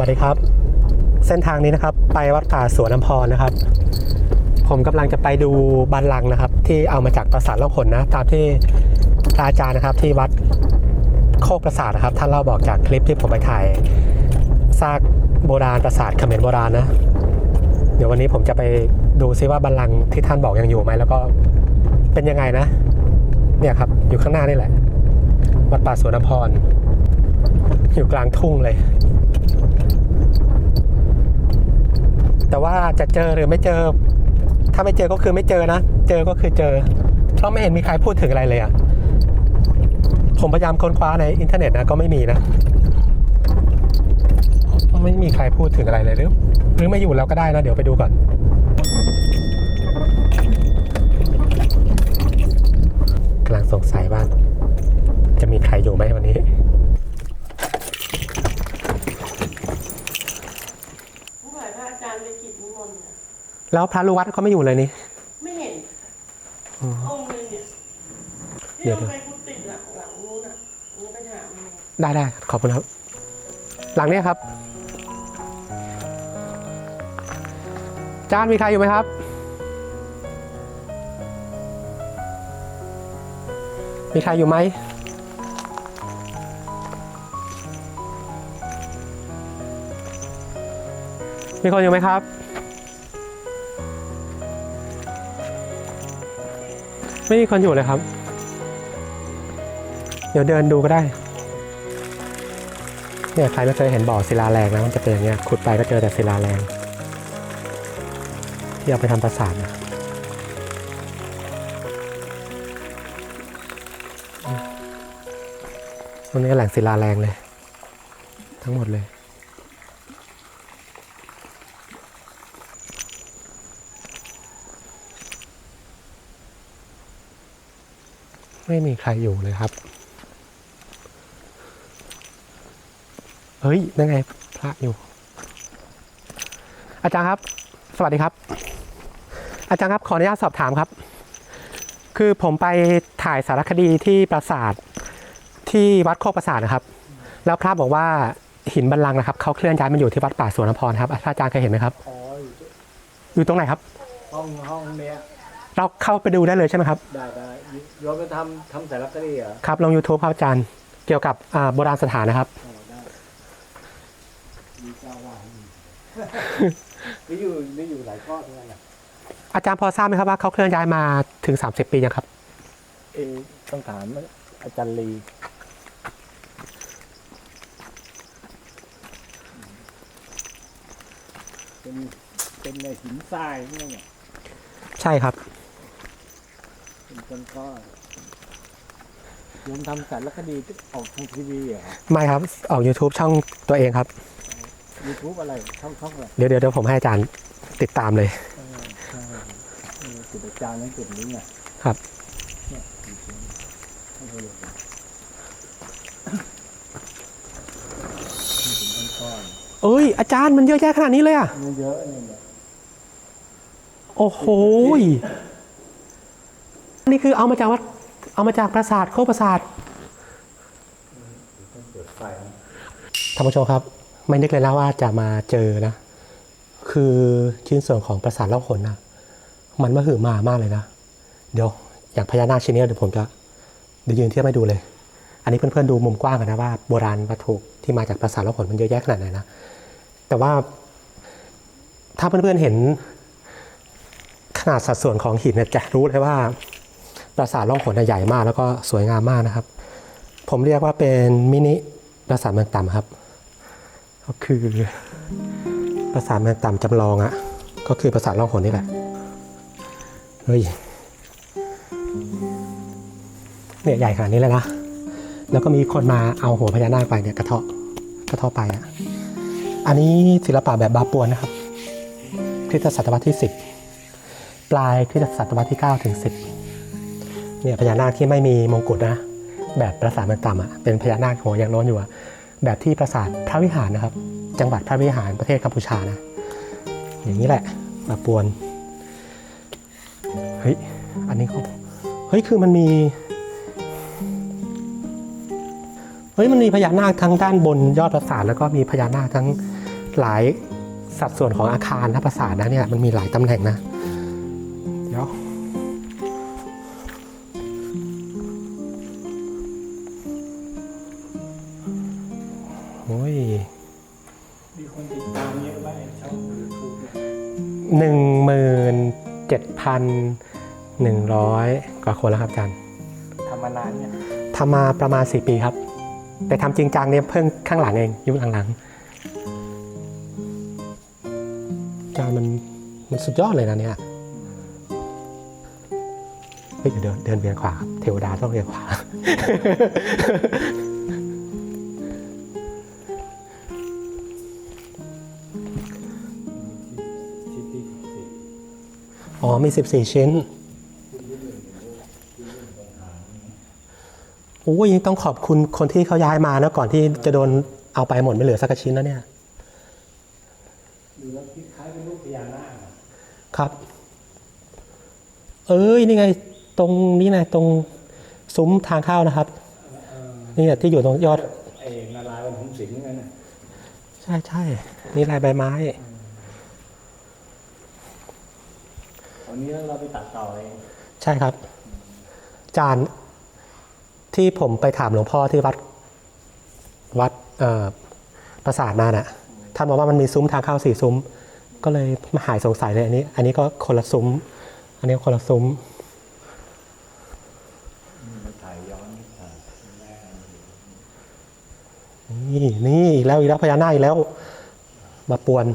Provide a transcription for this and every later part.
วัสดีครับ เส้นทางนี้นะครับ ไปวัดป่าสวนน้ำพรนะครับ ผมกำลังจะไปดูบันลังนะครับ ที่เอามาจากปราสาทล่องหนนะ ตามที่อาจารย์นะครับ ที่วัดโคกปราสาทนะครับท่านเล่าบอกจากคลิปที่ผมไปถ่ายซากโบราณปราสาทเขมรโบราณนะ เดี๋ยววันนี้ผมจะไปดูซิว่าบันลังที่ท่านบอกยังอยู่ไหมแล้วก็เป็นยังไงนะ เนี่ยครับ อยู่ข้างหน้านี่แหละ วัดป่าสวนน้ำพรอยู่กลางทุ่งเลย แต่ว่าจะเจอหรือไม่เจอ ถ้าไม่เจอก็คือไม่เจอนะ เจอก็คือเจอ เพราะไม่เห็นมีใครพูดถึงอะไรเลยอะ่ะผมพยายามค้นคว้าในอินเทอร์เน็ตนะก็ไม่มีนะไม่มีใครพูดถึงอะไรเลยหรือหรือไม่อยู่แล้วก็ได้นะ เดี๋ยวไปดูก่อน กำลังสงสัยว่าจะมีใครอยู่ไหมวันนี้ ผู้บ่ายพระอาจารย์ไปกิจนิมนต์เนี่ย แล้วพระลูกวัดเขาไม่อยู่เลยนี่ ไม่เห็นอ๋อ องค์หนึงเนี่ยที่เดี๋ยว เราไปกุฏิหลังหลังนู้นอะนี่ไปถามมันได้ได้ขอบคุณครับ หลังเนี้ยครับ จานมีใครอยู่ไหมครับ มีใครอยู่ไหม มีคนอยู่ไหมครับ ไม่มีคนอยู่เลยครับ เดี๋ยวเดินดูก็ได้ เนี่ยใครไม่เคยเห็นบ่อศิลาแรงนะมันจะเป็นอย่างเงี้ยขุดไปก็เจอแต่ศิลาแรง ที่เอาไปทำปราสาทนะตรงนี้แหล่งศิลาแรงเลย ทั้งหมดเลย ไม่มีใครอยู่เลยครับ เฮ้ยนั่นไงพระอยู่ อาจารย์ครับ สวัสดีครับ อาจารย์ครับขออนุญาตสอบถามครับ คือผมไปถ่ายสารคดีที่ปราสาทที่วัดโคกปราสาทนะครับ แล้วพระบอกว่าหินบันลังนะครับเขาเคลื่อนย้ายมาอยู่ที่วัดป่าสวนพรครับอาจารย์เคยเห็นไหมครับ อ๋ออยู่อยู่ตรงไหนครับ ห้องห้องเนี้ย เราเข้าไปดูได้เลยใช่ไหมครับ ได้ได้โยมไปทำทำสารคดีเหรอครับลง YouTube ครับอาจารย์เกี่ยวกับอ่าโบราณสถานนะครับอ๋อได้มีเจ้าว่านี่อยู่นี่อยู่หลายข้อทั้งนั้นแหละอาจารย์พอทราบไหมครับว่าเขาเคลื่อนย้ายมาถึง 30 ปียังครับ เออต้องถามอาจารย์ลีเป็นเป็นในหินทรายนี่ไง ใช่ครับ เป็นต้นก้อนโยมทำสารคดีออกทางทีวีเหรอไม่ครับ ออก YouTube ช่องตัวเองครับ ยูทูบอะไรช่องช่องอะไรเดี๋ยวเดี๋ยวเดี๋ยวผมให้อาจารย์ติดตามเลย เออใช่เออจุดอาจารย์นั่นจุดนี้ไงครับ เนี่ยอยู่ตรงนี้ให้เขาดูนี่ถึงก้อนเอ้ย อาจารย์มันเยอะแยะขนาดนี้เลยอะๆมันเยอะนี่แหละโอ้โหย นี่คือเอามาจากวัดเอามาจากปราสาทโคกปราสาทต้องเปิดไฟนะท่านผู้ชมครับ ไม่นึกเลยนะว่าจะมาเจอนะ คือชิ้นส่วนของปราสาทเล่าขนนะมันมาหือมามากเลยนะ เดี๋ยวอย่างพญานาคชิ้นนี้เดี๋ยวผมจะเดี๋ยวยืนเทียบให้ดูเลย อันนี้เพื่อนๆดูมุมกว้างกันนะว่าโบราณวัตถุที่มาจากปราสาทเล่าขนมันเยอะแยะขนาดไหนนะ แต่ว่าถ้าเพื่อนๆเห็นขนาดสัดส่วนของหินเนี่ยจะรู้เลยว่า ปราสาทล่องขนใหญ่มาก แล้วก็สวยงามมากนะครับ ผมเรียกว่าเป็นมินิปราสาทเมืองต่ำครับ ก็คือปราสาทเมืองต่ำจำลองอะก็คือปราสาทล่องหนนี่แหละเฮ้ยเนี่ยใหญ่ขนาดนี้เลยนะแล้วก็มีคนมาเอาหัวพญานาคไปเนี่ยกระเทาะกระเทาะไปอะอันนี้ศิลปะแบบบาปวนนะครับคริสตศตวรรษที่ 10 ปลายคริสตศตวรรษที่9ถึง10 เนี่ยพญานาคที่ไม่มีมงกุฎนะ แบบปราสาทมืองต่ำอะเป็นพญานาคหัวยังโน้นอยู่อะแบบที่ปราสาทพระวิหารนะครับ จังหวัดพระวิหารประเทศกัมพูชานะ อย่างนี้แหละมาปวนเฮ้ยอันนี้เขาเฮ้ยคือมันมีเฮ้ยมันมีพญานาคทั้งด้านบนยอดปราสาทแล้วก็มีพญานาคทั้งหลายสัดส่วนของอาคารนะปราสาทนะเนี่ยมันมีหลายตำแหน่งนะ เดี๋ยว โอ้ยมีคนติดตามเยอะไหมช่องยูทูบเนี่ยหนึ่งหมื่นเจ็ดพันหนึ่งร้อยกว่าคนแล้วครับอาจารย์ทำมานานเนี่ยทำมาประมาณ4ปีครับ แต่ทำจริงจังเนี่ยเพิ่งข้างหลังเอง ยุคหลังๆอาจารย์มันมันสุดยอดเลยนะเนี่ยเฮ้ยเดี๋ยวเดินเดินเวียนขวาครับเทวดาต้องเวียนขวา อ๋อ มี 14 ชิ้น โอ้ยยังต้องขอบคุณคนที่เขาย้ายมานะก่อนที่จะโดนเอาไปหมดไม่เหลือสักชิ้นแล้วเนี่ยดูแล้วคล้ายเป็นรูปพญานาคอะครับ เอ้ย นี่ไง ตรงนี้ไงตรงซุ้มทางเข้านะครับเออนี่แหละที่อยู่ตรงยอดไอ้นารายณ์วันทุ่งสิงห์นั่นน่ะใช่ใช่ นี่ลายใบไม้ อนนี้เราไปตัดต่อเองใช่ครับ จานที่ผมไปถามหลวงพ่อที่วัดวัดเอ่อประสาทมาน่ะท่านบอกว่ามันมีซุ้มทางเข้าสี่ซุ้ม ก็เลยมาหายสงสัยเลยอันนี้ อันนี้ก็คนละซุ้ม อันนี้คนละซุ้มมาถ่ายย้อนถ่ายแม่นี่นี่อีกแล้วอีกแล้วพญานาคอีกแล้ว มาป่วน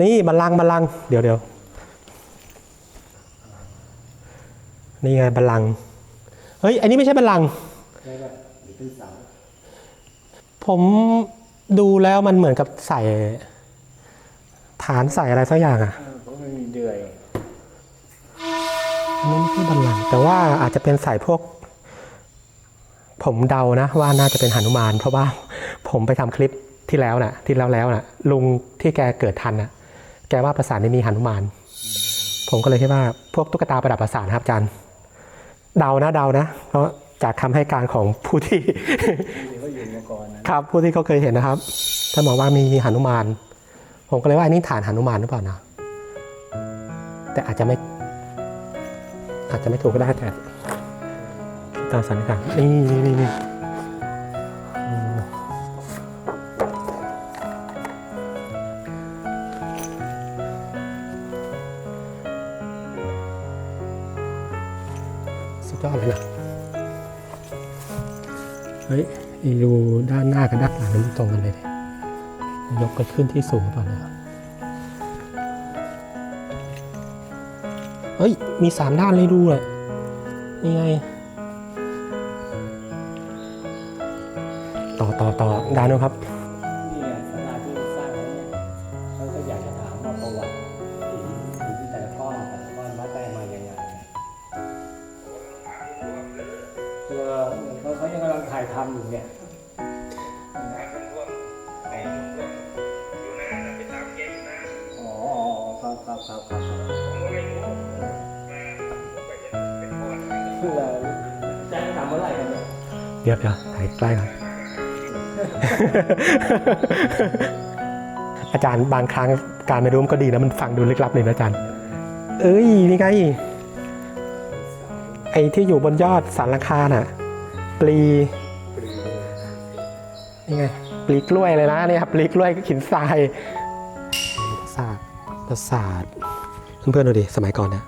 นี่บัลลังก์บัลลังก์เดี๋ยวเดี๋ยว นี่ไงบัลลังก์เฮ้ย อันนี้ไม่ใช่บัลลังก์ผมดูแล้วมันเหมือนกับใส่ ฐานใส่อะไรสักอย่างอะมันมีเดือยอันนี้ไม่ใช่บัลลังก์แต่ว่าอาจจะเป็นใส่พวก ผมเดานะว่าน่าจะเป็นหนุมาน เพราะว่าผมไปทำคลิปที่แล้วน่ะ ที่แล้วแล้วน่ะ ลุงที่แกเกิดทันน่ะ แกว่าประสาทนี้มีหนุมาน ผมก็เลยคิดว่าพวกตุ๊กตาประดับประสาทครับอาจารย์ เดานะเดานะ เพราะจากคำให้การของผู้ที่ที่เขาอยู่มาก่อนนะครับผู้ที่เขาเคยเห็นนะครับท่านบอกว่ามีหนุมาน ผมก็เลยว่าอันนี้ฐานหนุมานหรือเปล่านะ แต่อาจจะไม่ อาจจะไม่ถูกก็ได้แต่ตามสันนิษฐานนี่นี่นี่ ไปขึ้นที่สูงก่อนนี่ยเฮ้ย มีสามด้านเลยดูอะนี่ไง ต่อต่อต่อด้านนู้นครับ ดี๋ยวถ่ายใกล้ก่อน อาจารย์บางครั้งการไปร่วมก็ดีนะมันฟังดูลึกลับเลยนะอาจารย์ เอ้ยนี่ไงไอ้ที่อยู่บนยอดสันหลังคาน่ะ ปลีนี่ไงปลีกล้วยเลยนะเนี่ยครับปลีกล้วยหินทรายประสาทประสาทเพื่อนๆดูดิสมัยก่อนนะ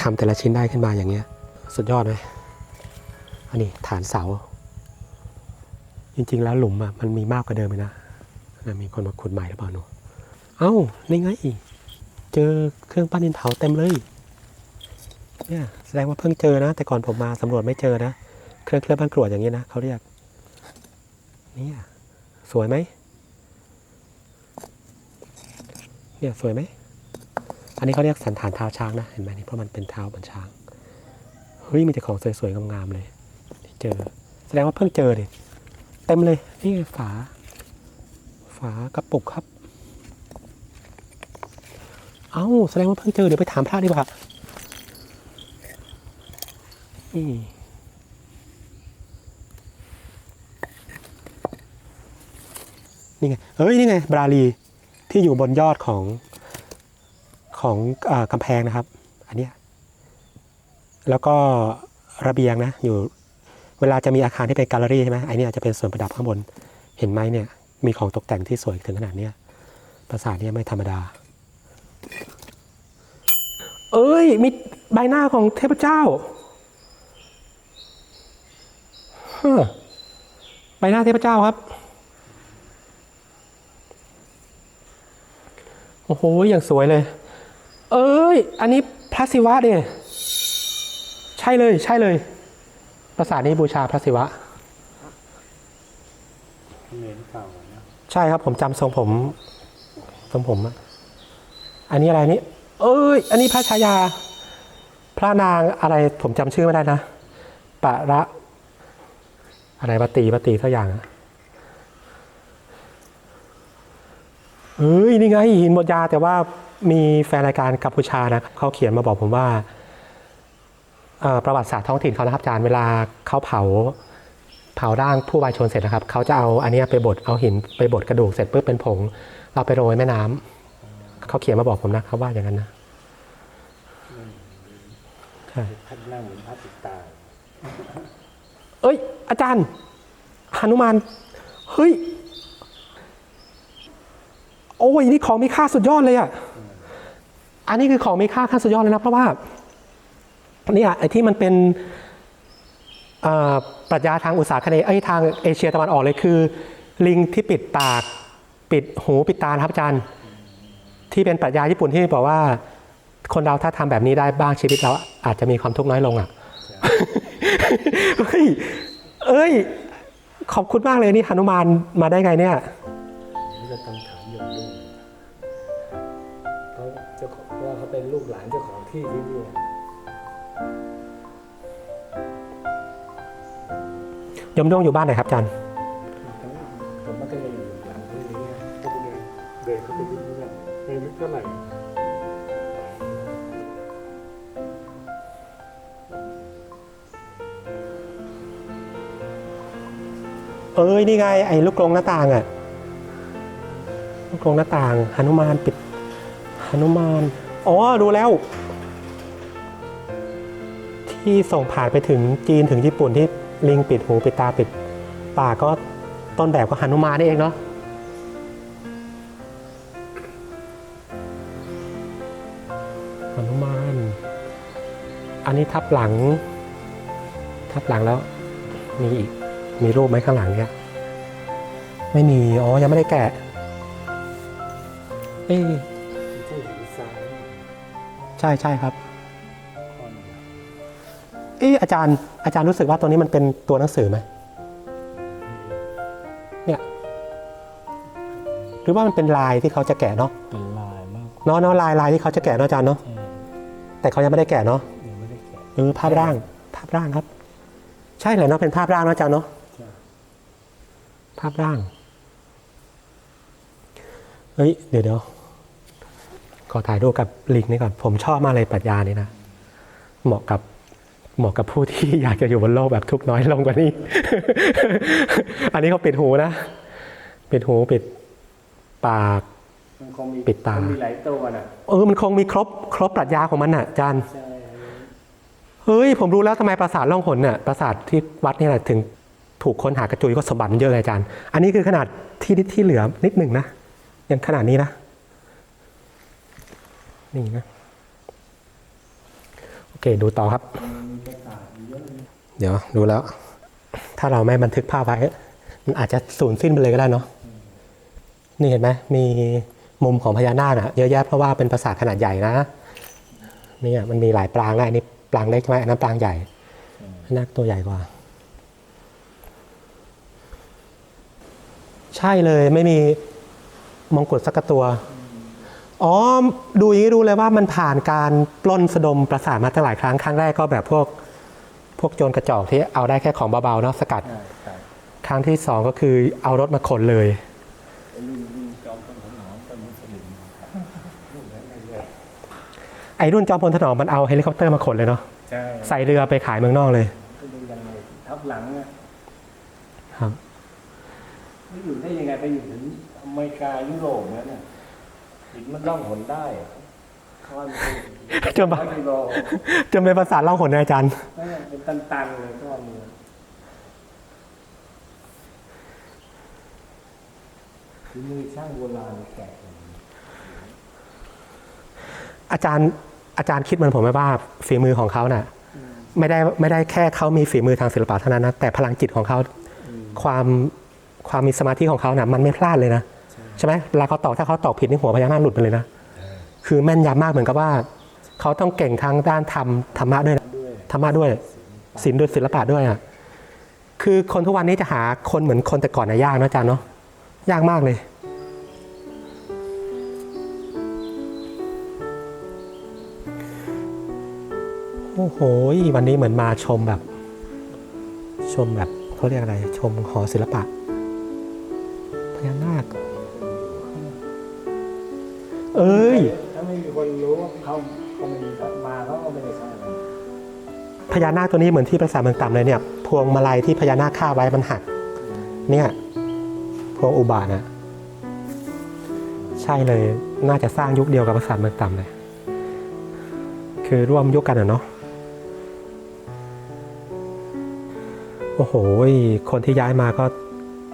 ทำแต่ละชิ้นได้ขึ้นมาอย่างเงี้ย สุดยอดไหมอันนี้ฐานเสา จริง ๆ แล้วหลุมอะมันมีมากกว่าเดิมเลยนะนะมีคนมาขุดใหม่หรือเปล่าหนูเอ้านี่ไง เจอเครื่องปั้นดินเผาเต็มเลยเนี่ยแสดงว่าเพิ่งเจอนะ แต่ก่อนผมมาสำรวจไม่เจอนะ เครื่องเคลือบบ้านกรวดอย่างนี้นะเขาเรียกเนี่ยสวยไหมเนี่ยสวยไหม อันนี้เขาเรียกสันฐานเท้าช้างนะ เห็นไหมนี่เพราะมันเป็นเท้าเหมือนช้าง เฮ้ยมีแต่ของสวยๆงามๆเลยที่เจอ แสดงว่าเพิ่งเจอดิ เต็มเลยนี่ไงฝา ฝากระปุกครับ เอ้าแสดงว่าเพิ่งเจอเดี๋ยวไปถามพระดีกว่านี่นี่ไงเอ้ยนี่ไงบราลีที่อยู่บนยอดของของอกำแพงนะครับ อันเนี้ยแล้วก็ระเบียงนะอยู่ เวลาจะมีอาคารที่เป็นแกลเลอรี่ใช่ไหมไอเนี้ยจะเป็นส่วนประดับข้างบน เห็นไหมเนี่ย มีของตกแต่งที่สวยถึงขนาดเนี้ยปราสาทเนี่ยไม่ธรรมดา เอ้ย มีใบหน้าของเทพเจ้าฮะใบหน้าเทพเจ้าครับ โอ้โห อย่างสวยเลย เอ้ย อันนี้พระศิวะเนี่ย ใช่เลย ใช่เลย ปราสาทนี้บูชาพระศิวะเหรียญเก่านะใช่ครับผมจำทรงผมทรงผมอะอันนี้อะไรนี่เอ้ย อันนี้พระชายา พระนางอะไรผมจำชื่อไม่ได้นะปะระ อะไรปตีปตีสักอย่างอะเฮ้ยนี่ไงหินหมดยาแต่ว่ามีแฟนรายการกัมพูชานะเขาเขียนมาบอกผมว่าเอ่อ ประวัติศาสตร์ท้องถิ่นเขานะครับอาจารย์เวลาเขาเผาเผาร่างผู้วายชนเสร็จนะครับเขาจะเอาอันเนี้ยไปบดเอาหินไปบดกระดูกเสร็จปุ๊บเป็นผง เราไปโรยแม่น้ำเขาเขียนมาบอกผมนะเขาว่าอย่างนั้นนะใช่พัดนั่งเหมือนพัดติดตาเอ้ย อาจารย์หนุมานเฮ้ย โอ้ยนี่ของมีค่าสุดยอดเลยอะอันนี้คือของมีค่าขั้นสุดยอดเลยนะเพราะว่าเนี่ไอ้ที่มันเป็นปรัชญาทางอุตสาหกรรมไอ้ทางเอเชียตะวันออกเลยคือ ลิงที่ปิดปากปิดหูปิดตาครับอาจารย์ ที่เป็นปรัชญาญี่ปุ่นที่บอกว่า คนเราถ้าทำแบบนี้ได้บ้างชีวิตเราอาจจะมีความทุกข์น้อยลงอะเฮ้ยเอ้ย ขอบคุณมากเลยนี่หนุมานมาได้ไงเนี่ยนี่ก็ต้องถามโยมด้วยเขาจะว่าเขาเป็นลูกหลานเจ้าของที่ที่ ยมด้วงอยู่บ้านไหนครับอาจารย์ผมก็จะอยู่หลังที่นี้ก็ไปเดินเดินเข้าไปที่นี่ไม่รู้เท่าไหร่เอ้ยนี่ไงไอ้ลูกกรงหน้าต่างอะลูกกรงหน้าต่างหนุมานปิดหนุมานอ๋อดูแล้ว ที่ส่งผ่านไปถึงจีนถึงญี่ปุ่นที่ ลิงปิดหูปิดตาปิดปากก็ต้นแบบก็หนุมานนี่เองเนาะหนุมาน อันนี้ทับหลัง ทับหลังแล้ว มีอีก มีรูปไหมข้างหลังเนี่ยไม่มี อ๋อ ยังไม่ได้แกะ เอ้ใช่ใช่ครับ เอ้ยอาจารย์อาจารย์รู้สึกว่าตัวนี้มันเป็นตัวหนังสือไหมเนี่ยหรือว่ามันเป็นลายที่เขาจะแกะเนาะเป็นลายมากเนาะเนาะลายลายที่เขาจะแกะเนาะอาจารย์เนาะใช่แต่เขายังไม่ได้แกะเนาะยังไม่ได้แกะเออภาพร่าง ภาพร่างครับ ใช่เลยเนาะเป็นภาพร่างเนาะอาจารย์เนาะใช่ภาพร่างเฮ้ยเดี๋ยวเดี๋ยวขอถ่ายรูปกับลิงก์นี้ก่อนผมชอบมากเลยปรัชญานี้นะเหมาะกับ เหมาะกับผู้ที่อยากจะอยู่บนโลกแบบทุกข์น้อยลงกว่านี้ อันนี้เขาปิดหูนะ ปิดหูปิดปากมันคงมีปิดตานมีหลายตัวน่ะเออ มันคงมีครบครบปรัชญาของมันน่ะอาจารย์ใช่เฮ้ย ผมรู้แล้วทำไมปราสาทล่องหนน่ะปราสาทที่วัดเนี่ยถึงถูกค้นหากระจุยก็สมบัติมันเยอะเลยอาจารย์ อันนี้คือขนาดที่ที่เหลือนิดหนึ่งนะยังขนาดนี้นะนี่นะโอ เคดูต่อครับ เดี๋ยวดูแล้ว ถ้าเราไม่บันทึกภาพไว้ มันอาจจะสูญสิ้นไปเลยก็ได้เนาะนี่เห็นไหมมีมุมของพญานาคอะเยอะแยะเพราะว่าเป็นปราสาทขนาดใหญ่นะเนี่ยมันมีหลายปรางนะอันนี้ปรางเล็กใช่ไหมอันนั้นปรางใหญ่นนั้นตัวใหญ่กว่า ใช่เลยไม่มีมงกุฎสักตัว อ๋อ ดูอย่างนี้รู้เลยว่ามันผ่านการปล้นสะดมปราสาทมาตั้งหลายครั้ง ครั้งแรกก็แบบพวกพวกโจรกระจอกที่เอาได้แค่ของเบาๆเนาะสกัดใช่ใช่ครั้งที่สองก็คือเอารถมาขนเลยไอ้รุ่นรุ่นจอมต้นหอมต้นมุสลิมรุ่นนั้นเลยไอ้รุ่นจอมพลถนอมมันเอาเฮลิคอปเตอร์มาขนเลยเนาะใช่ใส่เรือไปขายเมืองนอกเลยก็ดูยังไงทับหลังอะครับไม่อยู่ได้ยังไงไปอยู่ถึงไม่กลายุโรปนั่นน่ะหิน มันล่องหนได้อะก้อนเป็นจนแบบร้อยกิโลจนเป็นภาษาเล่าหนนะอาจารย์ นั่นน่ะเป็นตันๆเลยก้อนเนี้คือมือช่างโบราณแกะอย่างนี้อาจารย์อาจารย์คิดเหมือนผมไหมว่าฝีมือของเขาน่ะ ไม่ได้ไม่ได้แค่เขามีฝีมือทางศิลปะเท่านั้นนะแต่พลังจิตของเขาความความมีสมาธิของเขาน่ะมันไม่พลาดเลยนะใช่ไหมเวลาเขาตอกถ้าเขาตอกผิดนี่หัวพญานาคหลุดไปเลยนะ คือแม่นยำมากเหมือนกับว่า เขาต้องเก่งทางด้านธรรมธรรมะด้วยนะด้วยธรรมะด้วยศิลป์ด้วยศิลปะด้วยอะคือคนทุกวันนี้จะหาคนเหมือนคนแต่ก่อนน่ะยากนะอาจารย์เนาะยากมากเลย โอ้โหวันนี้เหมือนมาชมแบบ ชมแบบเขาเรียกอะไร ชมหอศิลปะพญานาค เอ้ย ถ้าไม่มีคนรู้ว่าเขาเขาไม่ได้มาเขาก็ไม่ได้สร้างอะไรพญานาคตัวนี้เหมือนที่ปราสาทเมืองต่ำเลยเนี่ย พวงมาลัยที่พญานาคฆ่าไว้มันหัก เนี่ย พวงอุบาทนะใช่เลย น่าจะสร้างยุคเดียวกับปราสาทเมืองต่ำเลย คือร่วมยุคกันอะเนาะ โอ้โห คนที่ย้ายมาก็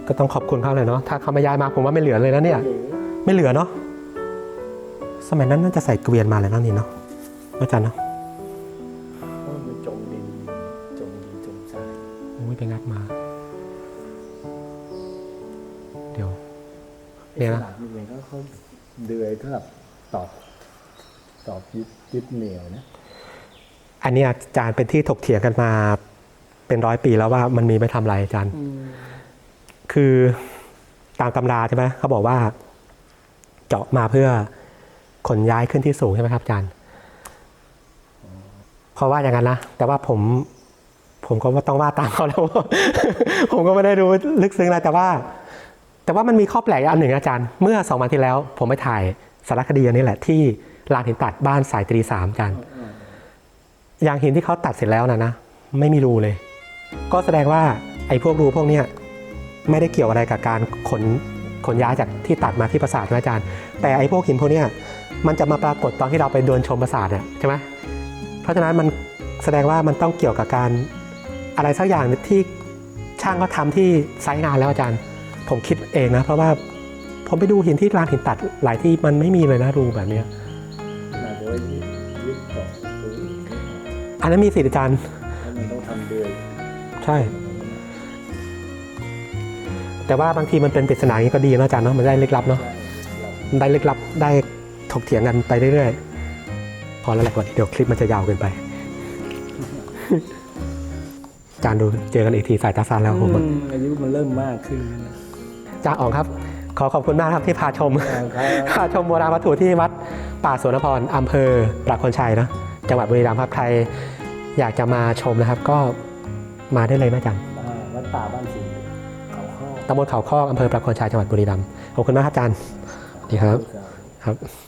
ก็ต้องขอบคุณเขาเลยเนาะ ถ้าเขาไม่ย้ายมาผมว่าไม่เหลือเลยนะเนี่ยหรือไม่เหลือเนาะ สมัยนั้นน่าจะใส่เกวียนมาเลยนะนี่เนาะอาจารย์เนาะเขาไปจมดินจมดินจมทรายโอ้ยไปงัดมา เดี๋ยว เนี่ยนะ ไอ้สลักนี่มันก็เขาเดือยสำหรับตอบตอบยึดยึดเหนี่ยวนะอันนี้อาจารย์เป็นที่ถกเถียงกันมาเป็นร้อยปีแล้วว่ามันมีไม่ทำอะไรอาจารย์ คือตามตำราใช่ไหมเขาบอกว่า เจาะมาเพื่อ ขนย้ายขึ้นที่สูงใช่ไหมครับอาจารย์เพราะว่าอย่างนั้นนะ แต่ว่าผมผมก็ต้องว่าตามเขาแล้ว ผมก็ไม่ได้รู้ลึกซึ้งอะไรแต่ว่า แต่ว่ามันมีข้อแปลกอันหนึ่งอาจารย์ เมื่อสองวันที่แล้ว ผมไปถ่ายสารคดีอันนี้แหละที่ลานหินตัดบ้านสายตรีสามอาจารย์อย่างหินที่เขาตัดเสร็จแล้วนะนะไม่มีรูเลย ก็แสดงว่าไอ้พวกรูพวกเนี้ยไม่ได้เกี่ยวอะไรกับการขนขนย้ายจากที่ตัดมาที่ปราสาทนะอาจารย์ แต่ไอ้พวกหินพวกเนี้ย มันจะมาปรากฏตอนที่เราไปเดินชมปราสาทเนี่ยใช่ไหมเพราะฉะนั้นมันแสดงว่ามันต้องเกี่ยวกับการอะไรสักอย่างที่ช่างเขาทำที่ไซต์งานแล้วอาจารย์ ผมคิดเองนะ เพราะว่าผมไปดูหินที่ร้านหินตัดหลายที่มันไม่มีเลยนะรูแบบเนี้ยอันนั้นมีสิทธิ์อาจารย์มันต้องทำเดือยใช่ แต่ว่าบางทีมันเป็นปริศนาอย่างนี้ก็ดีนะอาจารย์เนาะมันได้ลึกลับเนาะได้ลึกลับได้ ถกเถียงกันไปเรื่อยๆ พอแล้วแหละก่อนเดี๋ยวคลิปมันจะยาวเกินไปอาจารย์ดูเจอกันอีกทีสายตาสั้นแล้วผมอืมอายุมันเริ่มมากขึ้นแล้วนะอาจารย์อ๋องครับ ขอขอบคุณมากครับที่พาชม ครับ พาชมโบราณวัตถุที่วัดป่าสวนนพรอำเภอประโคนชัยนะจังหวัดบุรีรัมย์ครับใครอยากจะมาชมนะครับ ก็มาได้เลยนะอาจารย์อ่าวัดป่าบ้านสิงห์เขาข้อตำบลเขาคอกอำเภอประโคนชัยจังหวัดบุรีรัมย์ขอบคุณมากครับอาจารย์สวัสดีครับลูกสาวครับนี่